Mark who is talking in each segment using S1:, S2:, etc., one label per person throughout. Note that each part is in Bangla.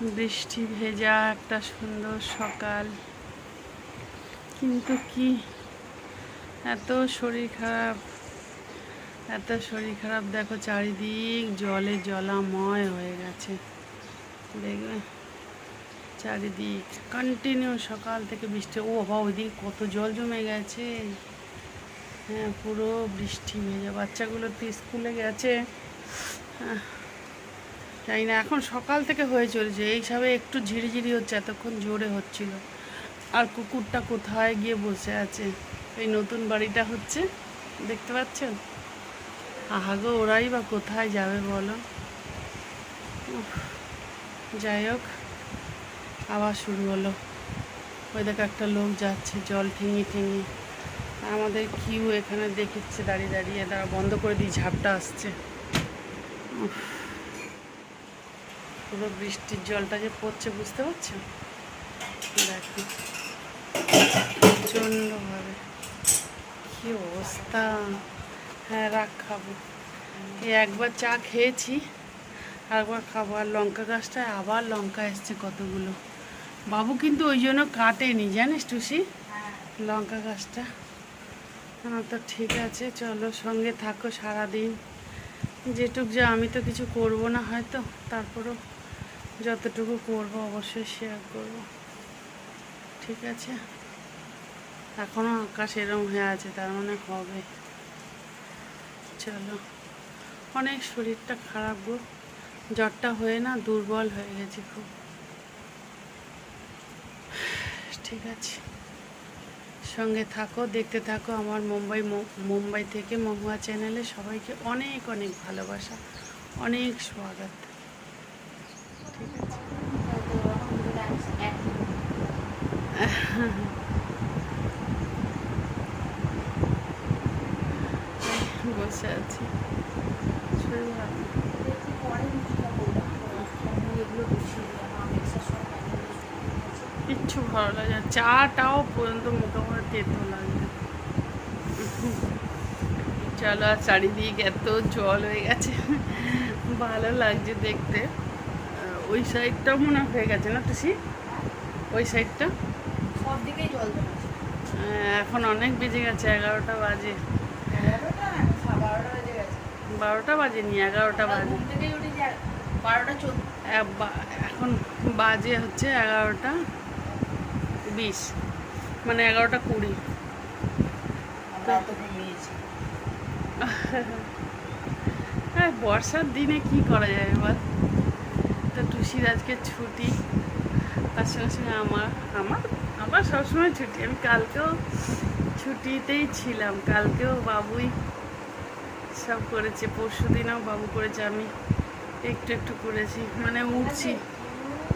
S1: বৃষ্টি ভেজা একটা সুন্দর সকাল। কিন্তু কি? এত শরীর খারাপ এত শরীর খারাপ দেখো চারিদিক জলে জলাময় হয়ে গেছে। দেখবে? চারিদিক কন্টিনিউ সকাল থেকে বৃষ্টি ও বাবা ওইদিকে কত জল জমে গেছে। হ্যাঁ পুরো বৃষ্টি ভেজা বাচ্চাগুলো তো স্কুলে গেছে। হ্যাঁ, জানি না, এখন সকাল থেকে হয়ে চলেছে। এইসবে একটু ঝিরিঝিরি হচ্ছে, এতক্ষণ জোরে হচ্ছিল। আর কুকুরটা কোথায় গিয়ে বসে আছে? এই নতুন বাড়িটা হচ্ছে, দেখতে পাচ্ছেন? আহাগো ওরাই বা কোথায় যাবে বলো? যাই হোক, আবার শুরু হলো। ওই দেখো একটা লোক যাচ্ছে, জল ঠেঙি ঠেঙি আমাদের কিউ এখানে দেখেছে, দাঁড়িয়ে দাঁড়িয়ে। দাঁড়া, বন্ধ করে দিই, ঝাপটা আসছে। পুরো বৃষ্টির জলটা যে পড়ছে, বুঝতে পারছ? দেখো। প্রচণ্ডভাবে। কি অবস্থা? হ্যাঁ রাখ, খাব। এই একবার চা খেয়েছি আর একবার খাব। আর লঙ্কা গাছটায় আবার লঙ্কা এসছে কতগুলো। বাবু কিন্তু ওই জন্য কাটেনি, জানিস টুসি? লঙ্কা গাছটা। হ্যাঁ তো ঠিক আছে, চলো সঙ্গে থাকো সারাদিন। যেটুক যা, আমি তো কিছু করব না হয়তো, তারপরেও যতটুকু করব অবশ্যই শেয়ার করব। ঠিক আছে? এখনও আকাশ এরম হয়ে আছে, তার মানে হবে। চলো। অনেক শরীরটা খারাপ গো। জ্বরটা হয়ে না দুর্বল হয়ে গেছে খুব। ঠিক আছে। সঙ্গে থাকো, দেখতে থাকো আমার মুম্বাই মুম্বাই থেকে মহুয়া চ্যানেলে সবাইকে অনেক অনেক ভালোবাসা। অনেক স্বাগত। বসে আছি। কিচ্ছু ভালো লাগে চাটাও পর্যন্ত মোটামুটি তেতো লাগে। চলো আর চারিদিক এত জল হয়ে গেছে। ভালো লাগছে দেখতে। ওই সাইডটাও মনে হয়ে গেছে না তুষি ওই সাইডটা?
S2: সব দিকেই জল
S1: আহ, এখন অনেক বেজে গেছে এগারোটা বাজে।
S2: না সাড়ে বারোটা বেজে
S1: বাজেনি এগারোটা বাজে।
S2: বারোটা
S1: এখন বাজে হচ্ছে এগারোটা বিশ মানে এগারোটা কুড়ি। হ্যাঁ বর্ষার দিনে কি করা যায় বল? তো টুসির আজকে ছুটি, তার সঙ্গে সঙ্গে আমার আমার আমার সবসময় ছুটি। আমি কালকেও ছুটিতেই ছিলাম। কালকেও বাবুই সব করেছে। পরশু দিনেও বাবু করেছে। আমি একটু একটু করেছি। মানে উঠছি।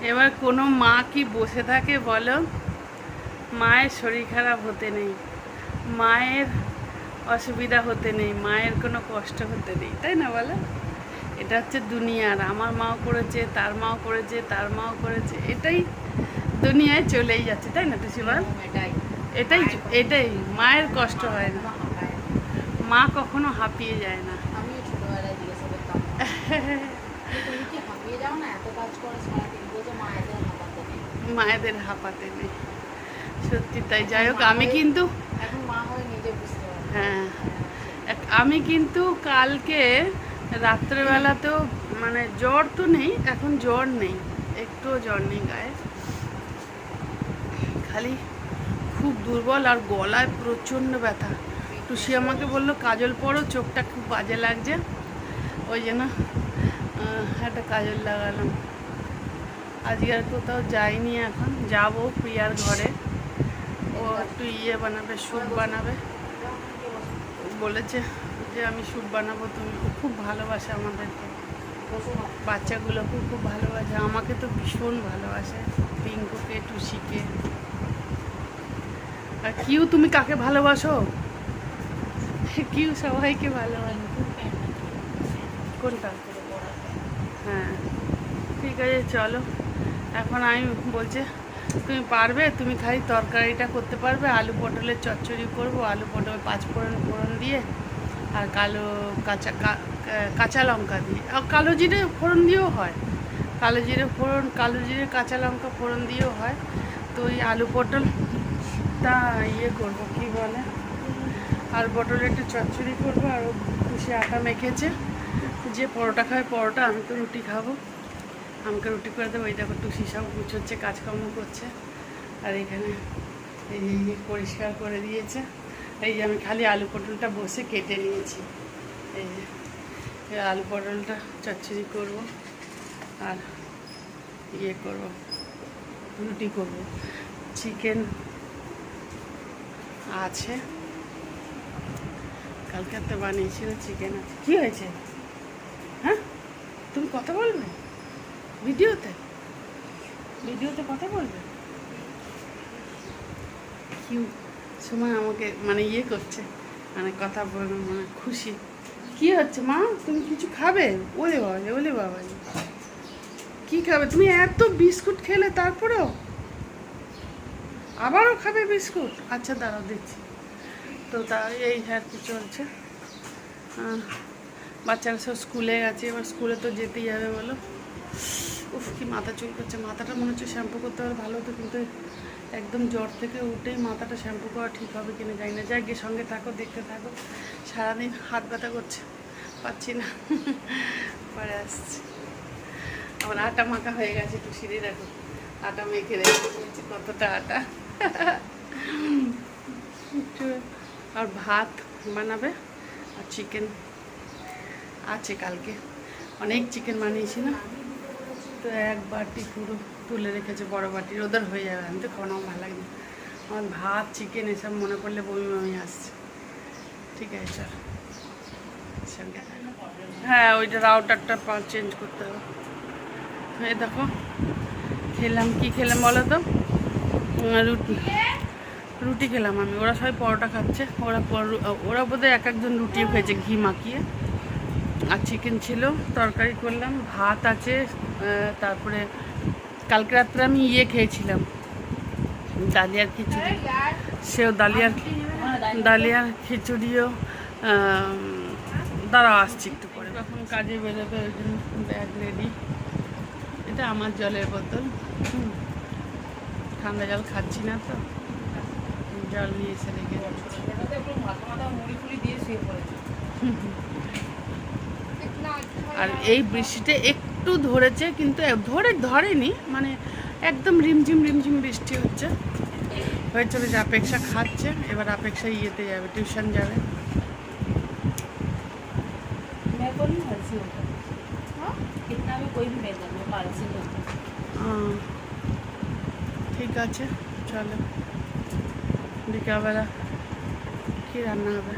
S1: এবার কোনো মা কি বসে থাকে বলো? মায়ের শরীর খারাপ হতে নেই। মায়ের অসুবিধা হতে নেই। মায়ের কোনো কষ্ট হতে নেই। তাই না বলো? এটা হচ্ছে দুনিয়ার। আমার মাও করেছে তার মাও করেছে তার মাও করেছে। এটাই দুনিয়ায় চলেই যাচ্ছে তাই না তুসি বল
S2: এটাই।
S1: এটাই এটাই মায়ের কষ্ট হয় না।
S2: মা।
S1: কখনো হাঁপিয়ে যায় না।
S2: আমিও ছোটবেলায় জিজ্ঞাসা করতাম তুমি কি হাঁপিয়ে যাও না? এত কাজ করো সারাদিন বলছে মা হাঁপাতে নেই।
S1: মায়েদের হাঁপাতে নেই। সত্যি তাই যাই হোক আমি কিন্তু
S2: এখন মা হয়ে নিজে বুঝতে
S1: হ্যাঁ আমি কিন্তু কালকে রাত্রেবেলাতেও মানে জ্বর তো নেই, এখন জ্বর নেই, একটুও জ্বর নেই গায়ে। খালি খুব দুর্বল আর গলায় প্রচণ্ড ব্যথা। টুসি আমাকে বলল, কাজল পরো, চোখটা খুব বাজে লাগছে। ওই জন্য একটা কাজল লাগালাম। আজকে আর কোথাও যাইনি এখন, যাব প্রিয়ার ঘরে। ও একটু ইয়ে বানাবে, স্যুপ বানাবে। বলেছে যে আমি স্যুপ বানাবো, তুমি খুব ভালোবাসে আমাদেরকে। বাচ্চাগুলোকেও খুব ভালোবাসে। আমাকে তো ভীষণ ভালোবাসে, পিঙ্কুকে, টুসিকে। আর কিউ, তুমি কাকে ভালোবাসো? কিউ সবাইকে ভালোবাসে। কোনটা? হ্যাঁ। ঠিক আছে, চলো। এখন আমি বলছে, তুমি পারবে? তুমি খালি তরকারিটা করতে পারবে, আলু পটলের চচ্চড়ি করব, আলু পটল পাঁচ ফোড়ন ফোড়ন দিয়ে আর কালো কাঁচা কাঁচা লঙ্কা দিয়ে, আর কালো জিরে ফোড়ন দিয়েও হয়। কালো জিরে ফোড়ন, কালো জিরে কাঁচা লঙ্কা ফোড়ন দিয়েও হয়। তো ওই আলু পটলটা ইয়ে করব, কি বলে? আর পটলের একটু চচ্চড়ি করব, আর খুশি আটা মেখেছে। যে পরোটা খাবে পরোটা, আমি তো রুটি খাব। আমাকে রুটি করে দেবো এই দেখো টুসি সব গুছোচ্ছে, কাজকর্ম করছে। আর এখানে এই পরিষ্কার করে দিয়েছে। এই যে আমি খালি আলু পটলটা বসে কেটে নিয়েছি। এই যে আলু পটলটা চচ্চড়ি করব আর ইয়ে করব, রুটি করব। চিকেন আছে। কালকে তো বানিয়েছিল, চিকেন আছে। কী হয়েছে? হ্যাঁ? তুমি কথা বলবে? ভিডিওতে? ভিডিওতে কথা বলবে? কিউ সময় আমাকে মানে ইয়ে করছে মানে কথা বলবে মানে খুশি। কি হচ্ছে মা? তুমি কিছু খাবে? ওলে বাবা ওলে বাবা কি খাবে? তুমি এত বিস্কুট খেলে তারপরেও? আবারও খাবে বিস্কুট? আচ্ছা দাঁড়াও দিচ্ছি তো তা, এই আর কি চলছে? বাচ্চারা সব স্কুলে গেছে, এবার স্কুলে তো যেতেই হবে বলো। উফ, কি মাথা চুল করছে মাথাটা মনে হচ্ছে শ্যাম্পু করতে পারলে ভালো হতো, কিন্তু একদম জ্বর থেকে উঠেই মাথাটা শ্যাম্পু করা ঠিক হবে কিনা জানি না। যাই গিয়ে সঙ্গে থাকো, দেখতে থাকো। সারাদিন হাত ব্যথা করছে, পাচ্ছি না। পরে আসছে। আমার আটা মাখা হয়ে গেছে একটু সিঁড়ি দেখো। আটা মেখে রেখেছি কতটা আটা। আর ভাত বানাবে আর চিকেন আছে কালকে। অনেক চিকেন বানিয়েছি না? তো এক বাটি পুরো তুলে রেখেছে বড় বাটির, ওদের হয়ে যাবে। আমি তো খাওয়ানো ভালো লাগে না। আমার ভাত চিকেন এসব মনে পড়লে বমি বমি আসছে। ঠিক আছে, চল। হ্যাঁ ওইটা রাউটারটা চেঞ্জ করতে হবে। এই দেখো, খেলাম, কি খেলাম বলো তো? রুটি। রুটি খেলাম আমি। ওরা সবাই পরোটা খাচ্ছে। ওরা ওরা বোধহয় এক একজন রুটিও খেয়েছে, ঘি মাখিয়ে। আর চিকেন ছিল, তরকারি করলাম, ভাত আছে তারপরে কালকে রাত্রে আমি ইয়ে খেয়েছিলাম। ডালিয়ার খিচুড়ি। সেও ডালিয়ার ডালিয়ার খিচুড়িও দাঁড়াও আসছি একটু পরে। এখন কাজে বেরোবে, ওই জন্য ব্যাগ রেডি এটা আমার জলের বোতল। ঠান্ডা জল খাচ্ছি না তো। জল নিয়ে এসে রেখে আর এই বৃষ্টিতে একটু একটু ধরেছে কিন্তু ধরে ধরেনি মানে একদম রিমঝিম রিমঝিম বৃষ্টি হচ্ছে। হয়ে চলে যে অপেক্ষা খাচ্ছে এবার অপেক্ষা ইয়েতে যাবে টিউশন যাবে। ঠিক আছে চলো। বিকালবেলা কী রান্না হবে?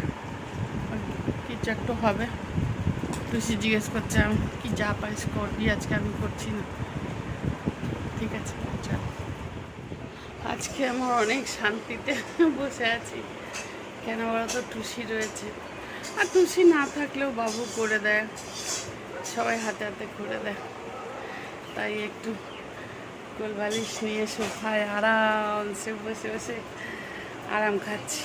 S1: কিছু একটু হবে। টুসি জিজ্ঞেস করছে আমি কি যা পারিস করবি আজকে আমি করছি না। ঠিক আছে আজকে আমার অনেক শান্তিতে বসে আছি। কেন বলো তো, টুসি রয়েছে। আর টুসি না থাকলেও বাবু করে দেয়। সবাই হাতে হাতে করে দেয়। তাই একটু কোলবালিশ নিয়ে সোফায় আরামসে বসে বসে আরাম খাচ্ছি।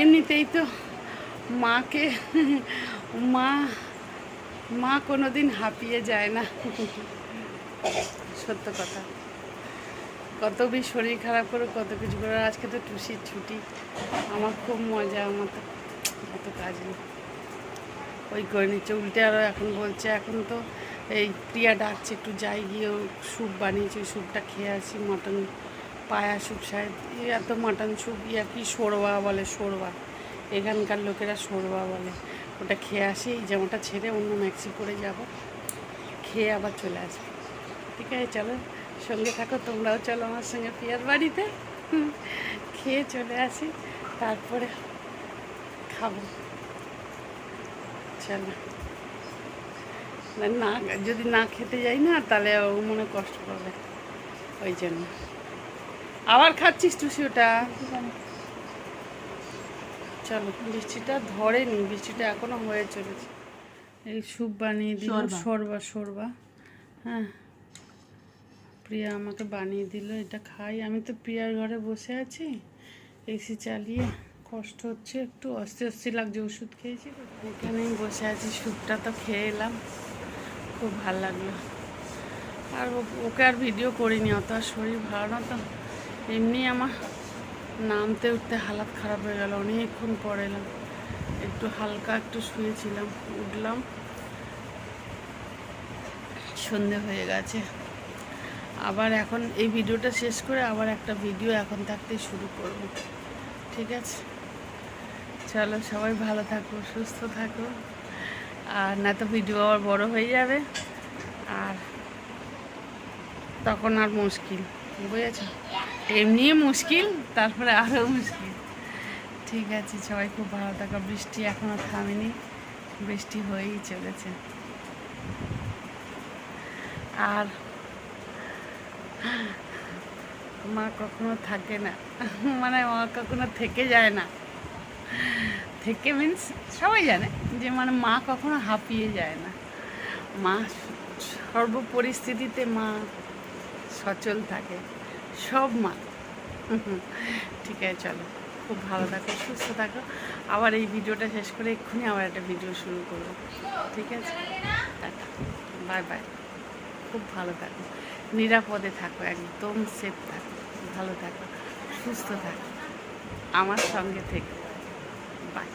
S1: এমনিতেই তো মাকে, মা মা কোনো দিন হাঁপিয়ে যায় না। সত্য কথা। কত বি শরীর খারাপ করে, কত কিছু করে। আজকে তো টুসির ছুটি। আমার খুব মজা, আমার তো অত কাজ নেই। ওই করে নিচ্ছে, উল্টে আরও এখন বলছে, এখন তো এই প্রিয়া ডাকছে, একটু যাই গিয়ে স্যুপ বানিয়েছে, ওই স্যুপটা খেয়ে আসি, মটন পায়া স্যুপ, সাহেব। এত মটন স্যুপ, ইয়া কি সরবা বলে সরবা এখানকার লোকেরা সরবা বলে। ওটা খেয়ে আসি, এই জামাটা ছেড়ে অন্য ম্যাক্সি পরে যাব। খেয়ে আবার চলে আসব। ঠিক আছে, চলো, সঙ্গে থাকো, তোমরাও চলো আমার সঙ্গে প্রিয়ার বাড়িতে। খেয়ে চলে আসি, তারপরে খাব। চলো। না যদি না খেতে যাই না, তাহলে ও মনে কষ্ট পাবে। ওই জন্য। আবার খাচ্ছিস টুসি ওটা চলো বৃষ্টিটা ধরেনি বৃষ্টিটা এখনও হয়ে চলেছে। এই স্যুপ বানিয়ে দিল সরবা সরবা হ্যাঁ। প্রিয়া আমাকে বানিয়ে দিল এটা খাই। আমি তো প্রিয়ার ঘরে বসে আছি এসি চালিয়ে। কষ্ট হচ্ছে একটু অস্থির অস্থির লাগছে ওষুধ খেয়েছি। এখানেই বসে আছি স্যুপটা তো খেয়ে এলাম। খুব ভালো লাগল। আর ওকে আর ভিডিও করিনি অত আর শরীর ভালো না তো। এমনি আমার নামতে উঠতে হালাত খারাপ হয়ে গেল। অনেকক্ষণ পরে এলাম। একটু হালকা একটু শুয়েছিলাম, উঠলাম। সন্ধে হয়ে গেছে। আবার এখন এই ভিডিওটা শেষ করে আবার একটা ভিডিও এখন থাকতেই শুরু করব। ঠিক আছে? চলো সবাই ভালো থাকো, সুস্থ থাকো। আর না তো ভিডিও আবার বড় হয়ে যাবে। আর তখন আর মুশকিল। বুঝেছ? এমনি মুশকিল, তারপরে আরও মুশকিল। ঠিক আছে, সবাই খুব ভালো থাকো। বৃষ্টি এখনও থামেনি, বৃষ্টি হয়েই চলেছে। আর মা কখনো থাকে না। মানে মা কখনো থেকে যায় না। থেকে মিন্স সবাই জানে যে মানে মা কখনো হাঁপিয়ে যায় না। মা সর্ব পরিস্থিতিতে মা সচল থাকে। সব মা ঠিক আছে, চলো। খুব ভালো থাকো, সুস্থ থাকো। আবার এই ভিডিওটা শেষ করে এক্ষুনি আবার একটা ভিডিও শুরু করব। ঠিক আছে? Bye bye. খুব ভালো থাকো। নিরাপদে থাকো, একদম সেফ থাকো। ভালো থাকো, সুস্থ থাকো। আমার সঙ্গে থেকে। বাই।